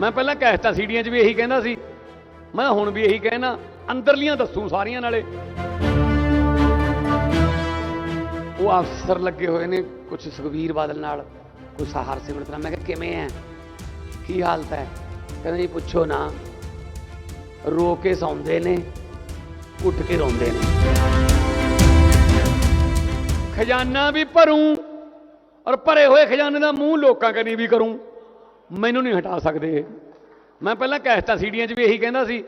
ਮੈਂ ਪਹਿਲਾਂ ਕਹਿਤਾ ਸੀੜੀਆਂ 'ਚ ਵੀ ਇਹੀ ਕਹਿੰਦਾ ਸੀ। ਮੈਂ ਹੁਣ ਵੀ ਇਹੀ ਕਹਿਣਾ, ਅੰਦਰਲੀਆਂ ਦੱਸੂ ਸਾਰੀਆਂ ਨਾਲੇ। ਉਹ ਅਫਸਰ ਲੱਗੇ ਹੋਏ ਨੇ ਕੁਝ ਸੁਖਵੀਰ ਬਾਦਲ ਨਾਲ ਕੋਈ ਸਹਾਰ ਸਿਮਰਤ ਨਾਲ। ਮੈਂ ਕਿਹਾ, ਕਿਵੇਂ ਐ? ਕੀ ਹਾਲਤ ਹੈ ਕਹਿੰਦਾ ਜੀ, ਪੁੱਛੋ ਨਾ। ਰੋ ਕੇ ਸੌਂਦੇ ਨੇ, ਉੱਠ ਕੇ ਰੋਂਦੇ ਨੇ। ਖਜ਼ਾਨਾ ਵੀ ਭਰੂੰ ਔਰ ਭਰੇ ਹੋਏ ਖਜ਼ਾਨੇ ਦਾ ਮੂੰਹ ਲੋਕਾਂ ਕਨੀ ਵੀ ਕਰੂੰ। ਮੈਨੂੰ ਨਹੀਂ ਹਟਾ ਸਕਦੇ। ਮੈਂ ਪਹਿਲਾਂ ਕਹਿਤਾ ਸੀੜੀਆਂ 'ਚ ਵੀ ਇਹੀ ਕਹਿੰਦਾ ਸੀ।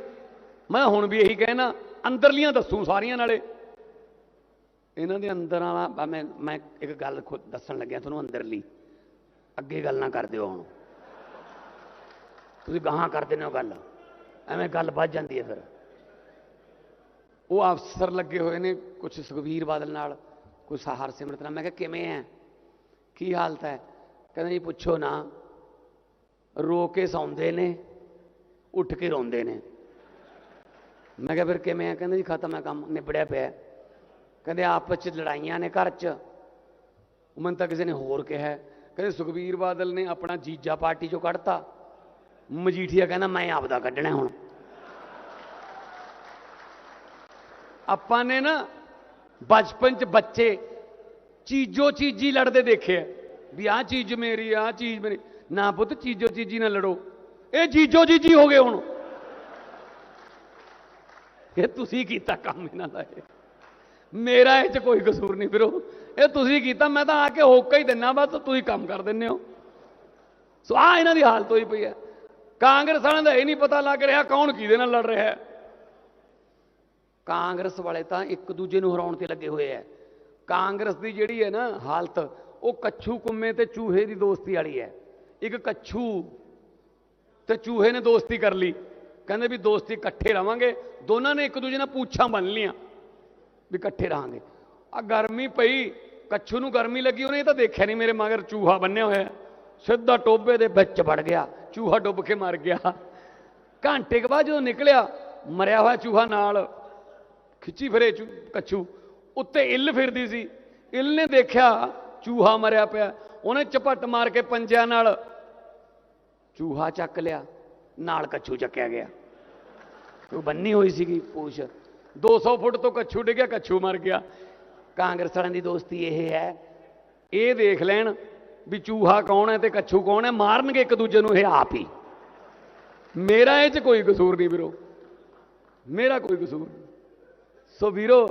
ਮੈਂ ਹੁਣ ਵੀ ਇਹੀ ਕਹਿਣਾ, ਅੰਦਰਲੀਆਂ ਦੱਸੂ ਸਾਰੀਆਂ ਨਾਲੇ। ਇਹਨਾਂ ਦੇ ਅੰਦਰ ਵਾਲਾ ਮੈਂ ਮੈਂ ਇੱਕ ਗੱਲ ਖੁਦ ਦੱਸਣ ਲੱਗਿਆ ਤੁਹਾਨੂੰ ਅੰਦਰਲੀ। ਅੱਗੇ ਗੱਲ ਨਾ ਕਰ ਦਿਓ ਹੁਣ। ਤੁਸੀਂ ਗਾਹਾਂ ਕਰ ਦਿੰਦੇ ਹੋ ਗੱਲ। ਐਵੇਂ ਗੱਲ ਵੱਜ ਜਾਂਦੀ ਹੈ ਫਿਰ। ਉਹ ਅਫਸਰ ਲੱਗੇ ਹੋਏ ਨੇ ਕੁਝ ਸੁਖਵੀਰ ਬਾਦਲ ਨਾਲ, ਕੋਈ ਸਹਾਰ ਸਿਮਰਤ ਨਾਲ। ਮੈਂ ਕਿਹਾ, ਕਿਵੇਂ ਹੈ ਕੀ ਹਾਲਤ ਹੈ? ਕਹਿੰਦਾ ਜੀ, ਪੁੱਛੋ ਨਾ। ਰੋ ਕੇ ਸੌਂਦੇ ਨੇ, ਉੱਠ ਕੇ ਰੋਂਦੇ ਨੇ। ਮੈਂ ਕਿਹਾ ਫਿਰ ਕਿਵੇਂ ਆ? ਕਹਿੰਦਾ ਜੀ ਖਤਮ ਹੈ ਕੰਮ, ਨਿਬੜਿਆ ਪਿਆ। ਹੈ। ਕਹਿੰਦੇ ਆਪਸ ਚ ਲੜਾਈਆਂ ਨੇ ਘਰ ਚ। ਉਹ ਤਾਂ ਕਿਸੇ ਨੇ ਹੋਰ ਕਿਹਾ। ਹੈ। ਕਹਿੰਦੇ ਸੁਖਬੀਰ ਬਾਦਲ ਨੇ ਆਪਣਾ ਜੀਜਾ ਪਾਰਟੀ ਚੋਂ ਕੱਢਤਾ। ਮਜੀਠੀਆ ਕਹਿੰਦਾ ਮੈਂ ਆਪਦਾ ਕੱਢਣਾ ਹੁਣ। ਆਪਾਂ ਨੇ ਨਾ ਬਚਪਨ ਚ ਬੱਚੇ ਚੀਜ਼ੋ ਚੀਜੀ ਲੜਦੇ ਦੇਖੇ ਆ। ਵੀ ਆਹ ਚੀਜ਼ ਮੇਰੀ, ਆਹ ਚੀਜ਼ ਮੇਰੀ। ਨਾ ਪੁੱਤ, ਚੀਜ਼ੋ ਚੀਜੀ ਨਾਲ ਲੜੋ। ਇਹ ਜੀਜੋ ਜੀਜੀ ਹੋ ਗਏ ਹੁਣ। ਇਹ ਤੁਸੀਂ ਕੀਤਾ ਕੰਮ ਇਹਨਾਂ ਦਾ ਇਹ। ਮੇਰਾ ਇਹ ਚ ਕੋਈ ਕਸੂਰ ਨਹੀਂ ਵੀਰੋ ਇਹ ਤੁਸੀਂ ਕੀਤਾ, ਮੈਂ ਤਾਂ ਆ ਕੇ ਹੋਕਾ ਹੀ ਦਿੰਨਾ, ਬਸ ਤੁਸੀਂ ਕੰਮ ਕਰ ਦਿੰਦੇ ਹੋ। ਸੋ ਆ ਇਹਨਾਂ ਦੀ ਹਾਲਤ ਹੋਈ ਪਈ ਹੈ। ਕਾਂਗਰਸ ਵਾਲਿਆਂ ਦਾ ਇਹ ਨਹੀਂ ਪਤਾ ਲੱਗ ਰਿਹਾ ਕੌਣ ਕਿਹਦੇ ਨਾਲ ਲੜ ਰਿਹਾ ਹੈ। ਕਾਂਗਰਸ ਵਾਲੇ ਤਾਂ ਇੱਕ ਦੂਜੇ ਨੂੰ ਹਰਾਉਣ ਤੇ ਲੱਗੇ ਹੋਏ ਐ ਕਾਂਗਰਸ ਦੀ ਜਿਹੜੀ ਹੈ ਨਾ ਹਾਲਤ, ਉਹ ਕੱਛੂ ਕੁੰਮੇ ਤੇ ਚੂਹੇ ਦੀ ਦੋਸਤੀ ਵਾਲੀ ਹੈ। ਇੱਕ ਕੱਛੂ ਤੇ ਚੂਹੇ ਨੇ ਦੋਸਤੀ ਕਰ ਲਈ। ਕਹਿੰਦੇ ਵੀ ਦੋਸਤੀ ਇਕੱਠੇ ਰਵਾਂਗੇ। ਦੋਨਾਂ ਨੇ ਇੱਕ ਦੂਜੇ ਨਾਲ ਪੂਛਾਂ ਬੰਨ ਲੀਆਂ ਵੀ ਇਕੱਠੇ ਰਹਾਂਗੇ। ਆ ਗਰਮੀ ਪਈ, ਕੱਛੂ ਨੂੰ ਗਰਮੀ ਲੱਗੀ, ਉਹਨੇ ਇਹ ਤਾਂ ਦੇਖਿਆ ਨਹੀਂ ਮੇਰੇ ਮਗਰ ਚੂਹਾ ਬੰਨਿਆ ਹੋਇਆ। ਸਿੱਧਾ ਟੋਬੇ ਦੇ ਵਿੱਚ ਵੜ ਗਿਆ। ਚੂਹਾ ਡੁੱਬ ਕੇ ਮਰ ਗਿਆ। ਘੰਟੇ ਕੁ ਬਾਅਦ ਜਦੋਂ ਨਿਕਲਿਆ, ਮਰਿਆ ਹੋਇਆ ਚੂਹਾ ਨਾਲ, ਖਿੱਚੀ ਫਿਰੇ ਚੂ, ਕੱਛੂ। ਉੱਤੇ ਇੱਲ ਫਿਰਦੀ ਸੀ। ਇੱਲ ਨੇ ਦੇਖਿਆ ਚੂਹਾ ਮਰਿਆ ਪਿਆ। ਉਹਨੇ ਚਪਟ ਮਾਰ ਕੇ ਪੰਜਿਆਂ ਨਾਲ ਚੂਹਾ ਚੱਕ ਲਿਆ, ਨਾਲ ਕੱਛੂ ਚੱਕਿਆ ਗਿਆ। ਉਹ ਬੰਨੀ ਹੋਈ ਸੀਗੀ ਪੂਛ। 200 ਫੁੱਟ ਤੋਂ ਕੱਛੂ ਡਿੱਗਿਆ, ਕੱਛੂ ਮਰ ਗਿਆ। ਕਾਂਗਰਸ ਵਾਲਿਆਂ ਦੀ ਦੋਸਤੀ ਇਹ ਹੈ, ਇਹ ਦੇਖ ਲੈਣ ਵੀ ਚੂਹਾ ਕੌਣ ਹੈ ਤੇ ਕੱਛੂ ਕੌਣ ਹੈ, ਮਾਰਨਗੇ ਇੱਕ ਦੂਜੇ ਨੂੰ ਇਹ ਆਪ ਹੀ। ਮੇਰਾ ਇਹ 'ਚ ਕੋਈ ਕਸੂਰ ਨਹੀਂ ਵੀਰੋ। ਮੇਰਾ ਕੋਈ ਕਸੂਰ ਨਹੀਂ। ਸੋ ਵੀਰੋ,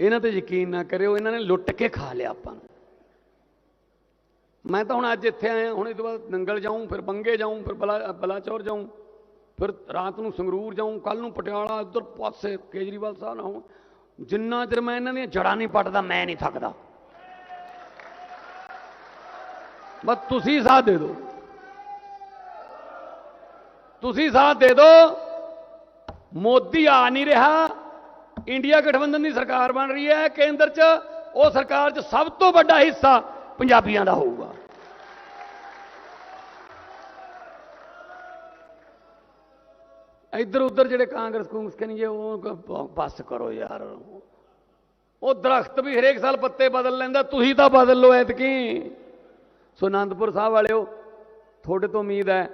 ਇਹਨਾਂ ਤੇ ਯਕੀਨ ਨਾ ਕਰਿਓ, ਇਹਨਾਂ ਨੇ ਲੁੱਟ ਕੇ ਖਾ ਲਿਆ ਆਪਾਂ ਨੂੰ। ਮੈਂ ਤਾਂ ਹੁਣ ਅੱਜ ਇੱਥੇ ਆਇਆ, ਹੁਣ ਇਹ ਤੋਂ ਬਾਅਦ ਨੰਗਲ ਜਾਊਂ, ਫਿਰ ਬੰਗੇ ਜਾਊਂ, ਫਿਰ ਬਲਾ, ਬਲਾਚੌਰ ਜਾਊਂ, ਫਿਰ ਰਾਤ ਨੂੰ ਸੰਗਰੂਰ ਜਾਊਂ ਕੱਲ ਨੂੰ ਪਟਿਆਲਾ, ਉਧਰ ਪਾਸੇ ਕੇਜਰੀਵਾਲ ਸਾਹਿਬ ਨਾਲ ਹੋਊਂ। ਜਿੰਨਾ ਚਿਰ ਮੈਂ ਇਹਨਾਂ ਦੀਆਂ ਜੜਾਂ ਨਹੀਂ ਪਟਦਾ, ਮੈਂ ਨਹੀਂ ਥੱਕਦਾ। ਬਸ ਤੁਸੀਂ ਸਾਥ ਦੇ ਦਿਓ। ਤੁਸੀਂ ਸਾਥ ਦੇ ਦਿਓ। ਮੋਦੀ ਆ ਨਹੀਂ ਰਿਹਾ। ਇੰਡੀਆ ਗਠਬੰਧਨ ਦੀ ਸਰਕਾਰ ਬਣ ਰਹੀ ਹੈ। ਕੇਂਦਰ 'ਚ, ਉਹ ਸਰਕਾਰ 'ਚ ਸਭ ਤੋਂ ਵੱਡਾ ਹਿੱਸਾ ਪੰਜਾਬੀਆਂ ਦਾ ਹੋਊਗਾ। ਇੱਧਰ ਉੱਧਰ ਜਿਹੜੇ ਕਾਂਗਰਸ ਕੂੰਗਸ ਕਹਿੰਦੇ ਉਹ ਕ- ਬਸ ਕਰੋ ਯਾਰ। ਉਹ ਦਰਖਤ ਵੀ ਹਰੇਕ ਸਾਲ ਪੱਤੇ ਬਦਲ ਲੈਂਦਾ, ਤੁਸੀਂ ਤਾਂ ਬਦਲ ਲਓ ਐਤਕੀ। ਸੋ ਆਨੰਦਪੁਰ ਸਾਹਿਬ ਵਾਲਿਓ, ਤੁਹਾਡੇ ਤੋਂ ਉਮੀਦ ਹੈ